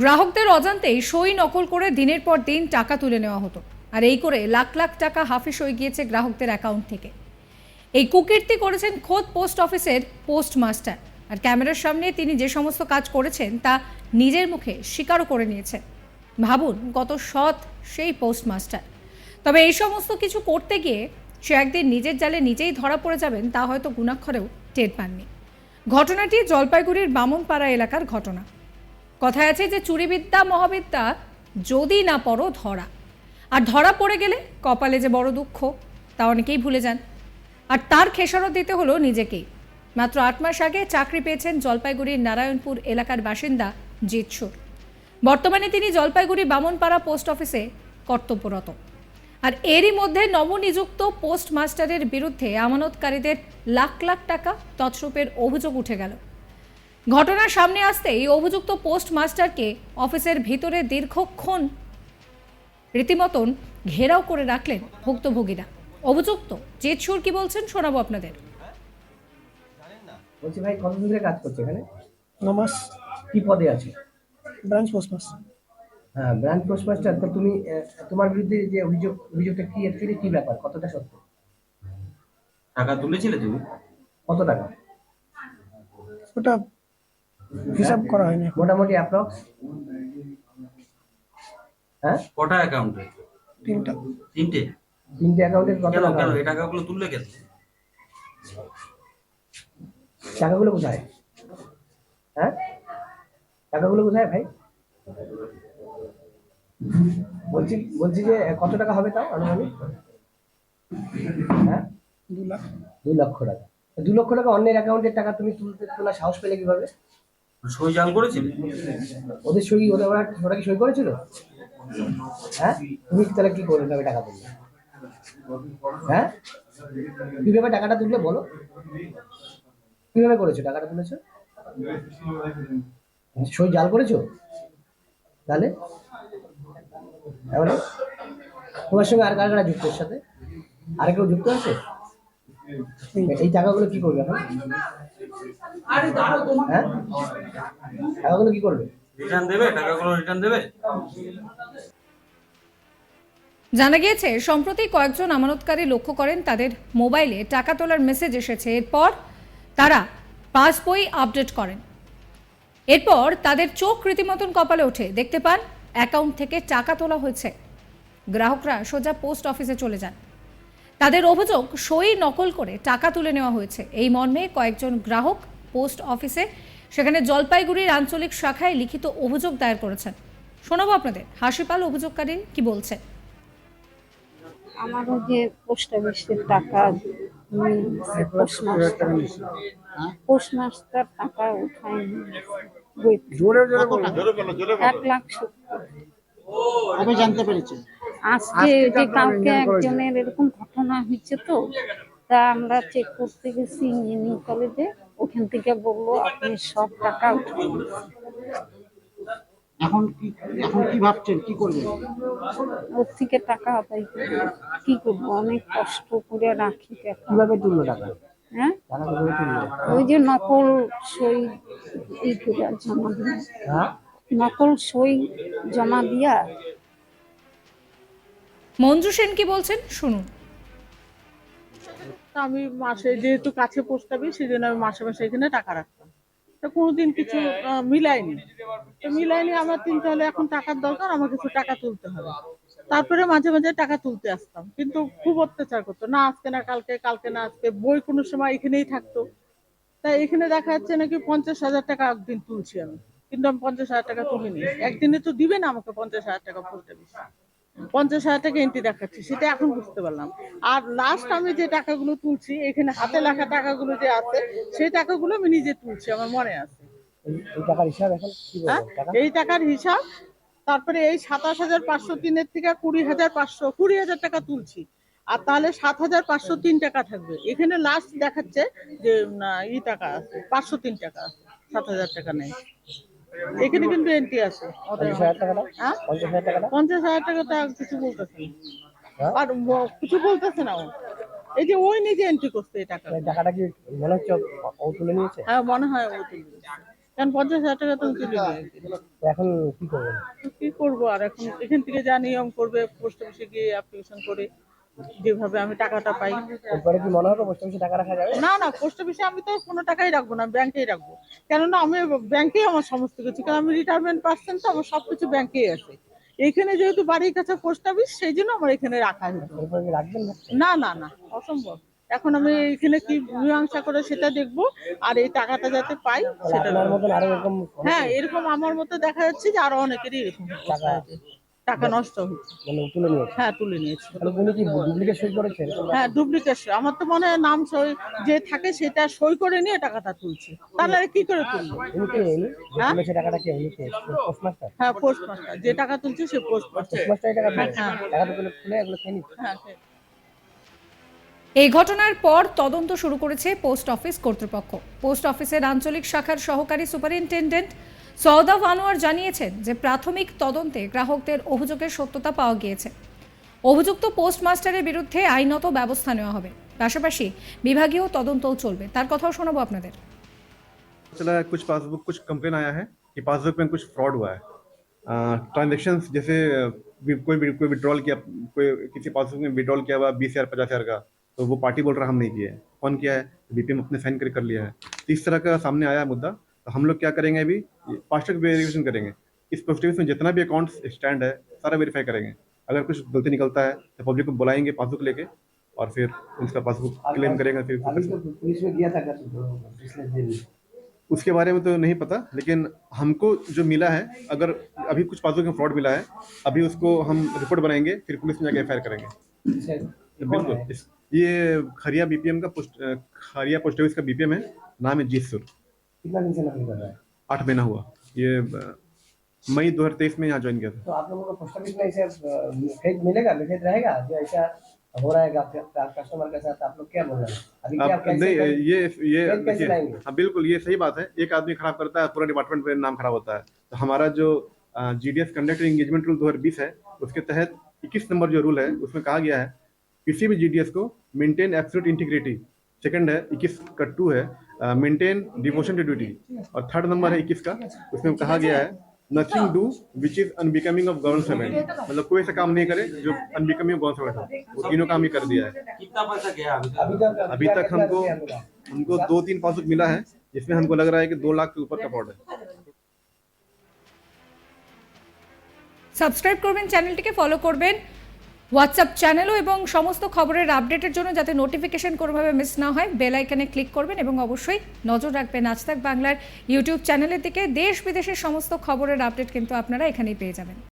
গ্রাহকদের অজান্তেই সই নকল করে দিনের পর দিন টাকা তুলে নেওয়া হতো। আর এই করে লাখ লাখ টাকা হাফিস হয়ে গিয়েছে গ্রাহকদের অ্যাকাউন্ট থেকে। এই কুকীর্তি করেছেন খোদ পোস্ট অফিসের পোস্ট মাস্টার আর ক্যামেরার সামনে তিনি যে সমস্ত কাজ করেছেন তা নিজের মুখে স্বীকারও করে নিয়েছেন। ভাবুন, কত সৎ সেই পোস্ট মাস্টার তবে এই সমস্ত কিছু করতে গিয়ে সে একদিন নিজের জালে নিজেই ধরা পড়ে যাবেন তা হয়তো গুণাক্ষরেও টের পাননি। ঘটনাটি জলপাইগুড়ির বামনপাড়া এলাকার ঘটনা। কথায় আছে যে চুরিবিদ্যা, মহাবিদ্যা যদি না পড়ো ধরা। আর ধরা পড়ে গেলে কপালে যে বড় দুঃখ, তা অনেকেই ভুলে যান। আর তার খেসারত দিতে হলো নিজেকেই। মাত্র আট মাস আগে চাকরি পেয়েছেন জলপাইগুড়ির নারায়ণপুর এলাকার বাসিন্দা জিৎসুর বর্তমানে তিনি জলপাইগুড়ি বামনপাড়া পোস্ট অফিসে কর্তব্যরত। আর এরই মধ্যে নবনিযুক্ত পোস্ট মাস্টারের বিরুদ্ধে আমানতকারীদের লাখ লাখ টাকা তছরূপের অভিযোগ উঠে গেল। ঘটনার সামনে আসতেই অভিযুক্ত পোস্ট মাস্টারকে অফিসের ভিতরে দীর্ঘক্ষণ রীতিমতন ঘেরাও করে রাখলেন ভুক্তভোগীরা। অভিযুক্ত জেৎসুর কি বলছেন শোনাবো আপনাদের। বলছি ভাই কতদিন ধরে কাজ করছ এখানে? নমাস কি পদে আছে? ব্রাঞ্চ পোস্ট মাস হ্যাঁ ব্রাঞ্চ পোস্ট মাস্টার তো তুমি আহ, তোমার বিরুদ্ধে যে অভিযোগ অভিযোগটা কি অ্যাকচুয়ালি কি ব্যাপার? কতটা সত্য? টাকা তুলেছিলে তুমি? কত টাকা? ওটা হিসাব করা হয়নি মোটামুটি অ্যাপ্রক্স হ্যাঁ? কটা অ্যাকাউন্টে তিনটা। তিনটে? তিনটে অ্যাকাউন্টে কত কেন টাকা? কেন এই টাকাগুলো তুললে কেন? টাকাগুলো কোথায়? হ্যাঁ? টাকাগুলো কোথায় ভাই? বলছি বলছি যে কত টাকা হবে তাও আনুমানিক? হ্যাঁ? দু লাখ। দু লক্ষ টাকা। দু লক্ষ টাকা অন্যের অ্যাকাউন্টের টাকা তুমি তুলতে তোলা সাহস পেলে কীভাবে? সই জাল করেছিলে? ওদের সই, ওদের ওরা ওরা কি সই করেছিল? হ্যাঁ? তুমি তাহলে কি করবে তবে টাকা তুললে? হ্যাঁ? কীভাবে টাকাটা তুললে বলো? কীভাবে করেছ টাকাটা তুলেছো? সই জাল করেছ? তাহলে? তাহলে? তোমার সঙ্গে আর কার কারা যুক্তের সাথে? আর কেউ যুক্ত আছে? এই টাকাগুলো কি করবে এখন? হ্যাঁ? টাকাগুলো কি করবে? রিটার্ন দেবে? টাকাগুলো রিটার্ন দেবে? জানা গিয়েছে সম্প্রতি কয়েকজন আমানতকারী লক্ষ্য করেন তাদের মোবাইলে টাকা তোলার মেসেজ এসেছে। এরপর তারা পাসবই আপডেট করেন। এরপর তাদের চোখ রীতিমতন কপালে ওঠে। দেখতে পান অ্যাকাউন্ট থেকে টাকা তোলা হয়েছে। গ্রাহকরা সোজা পোস্ট অফিসে চলে যান। তাদের অভিযোগ সই নকল করে টাকা তুলে নেওয়া হয়েছে। এই মর্মে কয়েকজন গ্রাহক পোস্ট অফিসে সেখানে জলপাইগুড়ির আঞ্চলিক শাখায় লিখিত অভিযোগ দায়ের করেছেন। শোনাবো আপনাদের। হাসিপাল অভিযোগকারী কি বলছেন আমারও যে পোস্ট অফিসের টাকা পোস্টমাস্টার টাকা উঠায়নি এক লাখ সত্তর। কবে জানতে পেরেছেন? আজকে যে কালকে একজনের এরকম ঘটনা হয়েছে তো তা আমরা চেক করতে গেছি ইঞ্জিনিয়ারিং কলেজে ওখান থেকে বলল আপনি সব টাকা এখন কি এখন কি ভাবছেন? কি করবেন? ওর থেকে টাকা আদায় করব। কি করব? অনেক কষ্ট করে রাখি টাকা কীভাবে তুললো টাকা? হ্যাঁ? ওই যে নকল সই ই করে জমা দিয়া। হ্যাঁ? নকল সই জমা দিয়া। মঞ্জু সেন কি বলছেন? শুনুন। আমি মাসে যেহেতু কাছে পোস্ট অফিস সেই জন্য আমি মাসে মাসে এখানে টাকা রাখতাম। তো কোনোদিন কিছু মিলাইনি তো মিলাইনি আমার চিন্তা হলে এখন টাকার দরকার, আমার কিছু টাকা তুলতে হবে। তারপরে মাঝে মাঝে টাকা তুলতে আসতাম, কিন্তু খুব অত্যাচার করতো। না আজকে না কালকে কালকে না আজকে, বই কোনো সময় এখানেই থাকতো। তাই এখানে দেখা যাচ্ছে নাকি পঞ্চাশ হাজার টাকা একদিন তুলছি আমি। কিন্তু আমি পঞ্চাশ হাজার টাকা তুলিনি। একদিনে তো দিবে না আমাকে পঞ্চাশ হাজার টাকা অফিস পঞ্চাশ হাজার টাকা এন্ট্রি দেখাচ্ছি সেটা এখন বুঝতে পারলাম। আর লাস্ট আমি যে টাকাগুলো তুলছি এখানে হাতে লেখা টাকাগুলো যে আছে সেই টাকাগুলো আমি নিজে তুলছি আমার মনে আছে। এই টাকার হিসাব হ্যাঁ? এই টাকার হিসাব তারপরে এই সাতাশ হাজার পাঁচশো তিনের থেকে কুড়ি হাজার পাঁচশো কুড়ি হাজার টাকা তুলছি। আর তাহলে সাত হাজার পাঁচশো তিন টাকা থাকবে। এখানে লাস্ট দেখাচ্ছে যে ই টাকা আছে পাঁচশো তিন টাকা আছে সাত হাজার টাকা নেই। এখানে কিন্তু এন্ট্রি আছে। পঞ্চাশ হাজার টাকাটা হ্যাঁ? পঞ্চাশ হাজার টাকা তো কিছু বলতেছে না। হ্যাঁ? আর কিছু বলতেছে না ও। এই যে ওই নিজে এন্ট্রি করছে এই টাকা টাকাটা কি মনে হচ্ছে ও- তুলে নিয়েছে? হ্যাঁ মনে হয় ও তুলবে। কারণ পঞ্চাশ হাজার টাকা তো তুলে নিয়েছি। এখন কি করবেন কি করব আর এখন? এখান থেকে যা নিয়ম করবে পোস্ট অফিসে গিয়ে অ্যাপ্লিকেশন করে যেভাবে আমি টাকাটা পাই। এরপরে কি মনে হবে পোস্ট অফিসে টাকা রাখা যাবে? না না পোস্ট অফিসে আমি তো কোনো টাকাই রাখব না ব্যাংকেই রাখব। কেননা আমি ব্যাংকেই আমার সমস্ত কিছু কারণ আমি রিটায়ারমেন্ট পার্সেন তো আমার সবকিছু ব্যাংকেই আছে। এইখানে যেহেতু বাড়ির কাছে পোস্ট অফিস সেই জন্য আমার এখানে রাখা হতো। রাখবেন না? না না অসম্ভব। এখন আমি এখানে কি মীমাংসা করে সেটা দেখব আর এই টাকাটা যাতে পাই সেটা হ্যাঁ এরকম আমার মতো দেখা যাচ্ছে যে আরও অনেকেরই এরকম অবস্থা হয়েছে। টাকা নষ্ট হয়েছে। মানে তুলে নিয়েছে? হ্যাঁ তুলে নিয়েছে। তাহলে উনি কি ডুপ্লিকেট সই করেছেন? হ্যাঁ ডুপ্লিকেট আমার তো মনে হয় নাম সই যে থাকে সেটা সই করে নিয়ে টাকাটা তুলছে। তাহলে কি করে তুললো উনি কে উনি? হ্যাঁ? তুলেছে টাকাটা কে? উনি কে? পোস্টমাস্টার? হ্যাঁ পোস্ট যে টাকা তুলছে সে পোস্ট পোস্টমাস্টার টাকা তুলে। টাকা তুলে তুলে এগুলো খেয়ে নিচ্ছে? হ্যাঁ সে- এই ঘটনার পর তদন্ত শুরু করেছে পোস্ট অফিস কর্তৃপক্ষ। পোস্ট অফিসের আঞ্চলিক শাখার সহকারী সুপারিনটেন্ডেন্ট সৌদাব আনোয়ার জানিয়েছেন যে প্রাথমিক তদন্তে গ্রাহকদের অভিযোগের সত্যতা পাওয়া গিয়েছে অভিযুক্ত পোস্টমাস্টারের বিরুদ্ধে আইনত ব্যবস্থা নেওয়া হবে পাশাপাশি বিভাগীয় তদন্তও চলবে তার কথাও শোনাবো আপনাদের चला है कुछ पासबुक कुछ कंप्लेन आया है कि पासबुक में कुछ फ्रॉड हुआ है ट्रांजेक्शन जैसे अ, भी- कोई भी- कोई विड्रॉल किया कोई किसी पासबुक में विड्रॉल किया हुआ बीस हजार पचास हजार का तो वो पार्टी बोल रहा हम नहीं किया है कौन किया है बीपीएम अपने साइन कर कर लिया है तो इस तरह का सामने आया मुद्दा तो हम लोग क्या करेंगे अभी? फास्ट ट्रैक वेरिफिकेशन करेंगे। इस पोस्ट ऑफ़िस में जितना भी अकाउंट स्टैंड है सारा वेरीफाई करेंगे। अगर कुछ गलती निकलता है तो पब्लिक को बुलाएँगे पासबुक लेके और फिर उसका पासबुक क्लेम करेंगे फिर तो पुलिस में गया था कल पिछले दिन। उसके बारे में तो नहीं पता लेकिन हमको जो मिला है अगर अभी कुछ पासबुक में फ्रॉड मिला है अभी उसको हम रिपोर्ट बनाएँगे फिर पुलिस में जाके एफ़ करेंगे। कौन बिल्कुल ये खरिया बीपीएम का पोस्ट खरिया पोस्ट ऑफ़िस का बीपीएम है नाम है जीत सुर। कितना दिन से नौकरी कर रहा है? आठ महीना हुआ। ये मई 2023 में यहाँ ज्वाइन किया था। तो आप लोगों को पोस्ट ऑफ़िस में ऐसे फेक मिलेगा? लिखित रहेगा? जो ऐसा हो रहा है कस्टमर के साथ आप लोग क्या बोल रहे हैं? अभी क्या अब कैसे नहीं ये ये? हाँ बिल्कुल ये सही बात है। एक आदमी खराब करता है पूरा डिपार्टमेंट में नाम खराब होता है। तो हमारा जो जीडीएस कंडक्ट एंगेजमेंट रूल 2020 है उसके तहत 21 नंबर जो रूल है उसमें कहा गया है किसी भी जीडीएस को मेंटेन एब्सोल्यूट इंटीग्रिटी सेकंड है 21 का टू है मेंटेन डिवोशन टू ड्यूटी और थर्ड नंबर है 21 का उसमें कहा गया है nothing do which is unbecoming of government servant मतलब कोई ऐसा काम नहीं करे जो अनबिकमिंग ऑफ गवर्नमेंट सर्वेंट हो वो तीनों काम ही कर दिया है कितना पैसा गया अभी तक? अभी तक अभी तक कितना हमको रुपया मिला? हमको दो तीन पासबुक मिला है जिसमें हमको लग रहा है कि दो लाख के ऊपर का फ्रॉड है সাবস্ক্রাইব করবেন চ্যানেলটিকে ফলো করবেন হোয়াটসঅ্যাপ চ্যানেলও এবং সমস্ত খবরের আপডেটের জন্য যাতে নোটিফিকেশন কোনোভাবে মিস না হয়, বেল আইকনে ক্লিক করবেন এবং অবশ্যই নজর রাখবেন আজ তাক বাংলার ইউটিউব চ্যানেলের দিকে। দেশ বিদেশের সমস্ত খবরের আপডেট কিন্তু আপনারা এখানেই পেয়ে যাবেন।